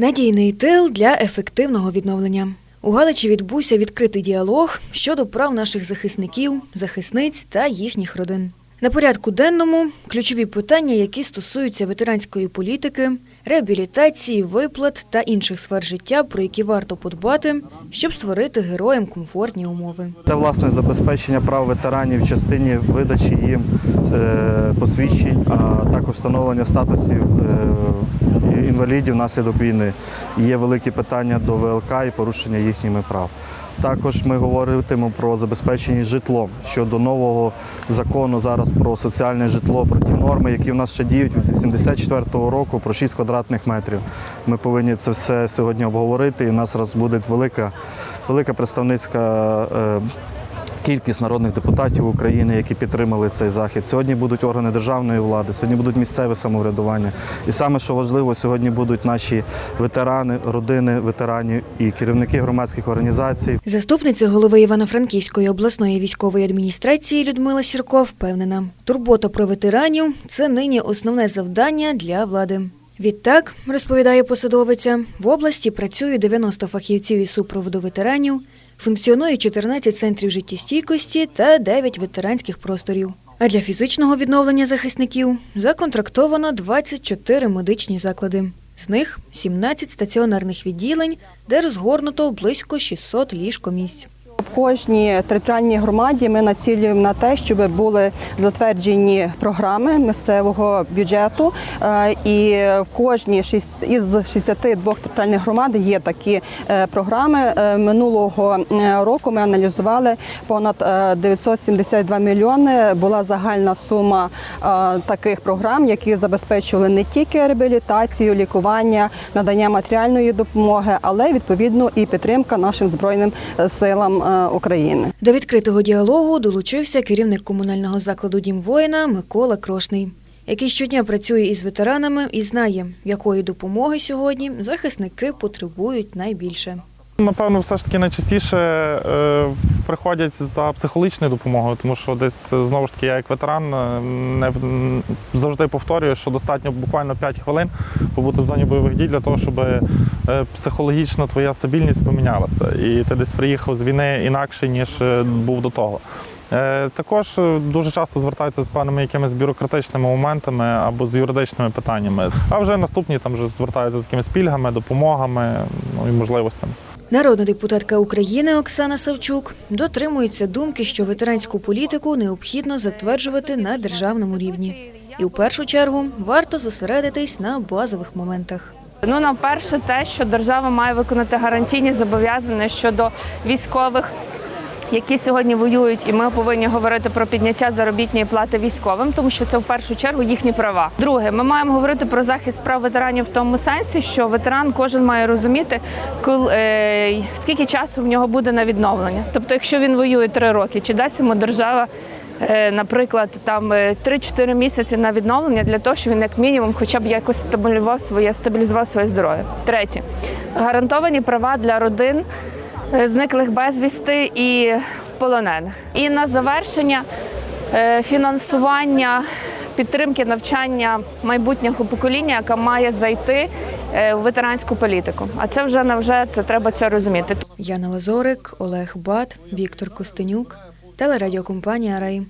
Надійний тил для ефективного відновлення. У Галичі відбувся відкритий діалог щодо прав наших захисників, захисниць та їхніх родин. На порядку денному ключові питання, які стосуються ветеранської політики, реабілітації, виплат та інших сфер життя, про які варто подбати, щоб створити героям комфортні умови. Це власне забезпечення прав ветеранів в частині видачі їм е, посвідчень, а також встановлення статусів е, інвалідів внаслідок війни. Є великі питання до ВЛК і порушення їхніми прав. Також ми говоримо про забезпечення житлом щодо нового закону зараз про соціальне житло, про ті норми, які в нас ще діють від 74-го року про 6 квадратних метрів. Ми повинні це все сьогодні обговорити. І в нас буде велика, велика представницька. Кількість народних депутатів України, які підтримали цей захід. Сьогодні будуть органи державної влади, сьогодні будуть місцеве самоврядування. І саме що важливо, сьогодні будуть наші ветерани, родини ветеранів і керівники громадських організацій. Заступниця голови Івано-Франківської обласної військової адміністрації Людмила Сірко впевнена, турбота про ветеранів це нині основне завдання для влади. Відтак, розповідає посадовиця, в області працює 90 фахівців із супроводу ветеранів, функціонує 14 центрів життєстійкості та 9 ветеранських просторів. А для фізичного відновлення захисників законтрактовано 24 медичні заклади. З них 17 стаціонарних відділень, де розгорнуто близько 600 ліжкомісць. В кожній територіальній громаді ми націлюємо на те, щоб були затверджені програми місцевого бюджету. Е, І в кожній із 62 територіальних громад є такі е, програми. Е, Минулого року ми аналізували понад е, 972 мільйони. Була загальна сума таких програм, які забезпечували не тільки реабілітацію, лікування, надання матеріальної допомоги, але відповідно і підтримка нашим збройним силам України. До відкритого діалогу долучився керівник комунального закладу Дім воїна Микола Крошний, який щодня працює із ветеранами і знає, якої допомоги сьогодні захисники потребують найбільше. Напевно, все ж таки найчастіше е, приходять за психологічною допомогою, тому що десь е, знову ж таки я як ветеран е, не завжди повторюю, що достатньо буквально 5 хвилин побути в зоні бойових дій для того, щоб психологічно твоя стабільність помінялася. І ти десь приїхав з війни інакше, ніж був до того. Також дуже часто звертаються з певними якимись бюрократичними моментами або з юридичними питаннями. А вже наступні там вже звертаються з якимись пільгами, допомогами ну, і можливостями. Народна депутатка України Оксана Савчук дотримується думки, що ветеранську політику необхідно затверджувати на державному рівні. І в першу чергу варто зосередитись на базових моментах. Ну, на перше, те, що держава має виконати гарантійні зобов'язання щодо військових. Які сьогодні воюють, і ми повинні говорити про підняття заробітної плати військовим, тому що це в першу чергу їхні права. Друге, ми маємо говорити про захист прав ветеранів в тому сенсі, що ветеран кожен має розуміти, коли, е, скільки часу в нього буде на відновлення. Тобто, якщо він воює три роки, чи дасть йому держава е, наприклад, там е, 3-4 місяці на відновлення для того, щоб він як мінімум хоча б якось стабілізував своє стабілізував своє здоров'я. Третє гарантовані права для родин е, зниклих безвісти і полонених. І на завершення е, фінансування. Підтримки навчання майбутнього покоління, яка має зайти в ветеранську політику. А це вже навже це треба це розуміти. Яна Лазорик, Олег Бат, Віктор Костенюк, телерадіокомпанія Рей.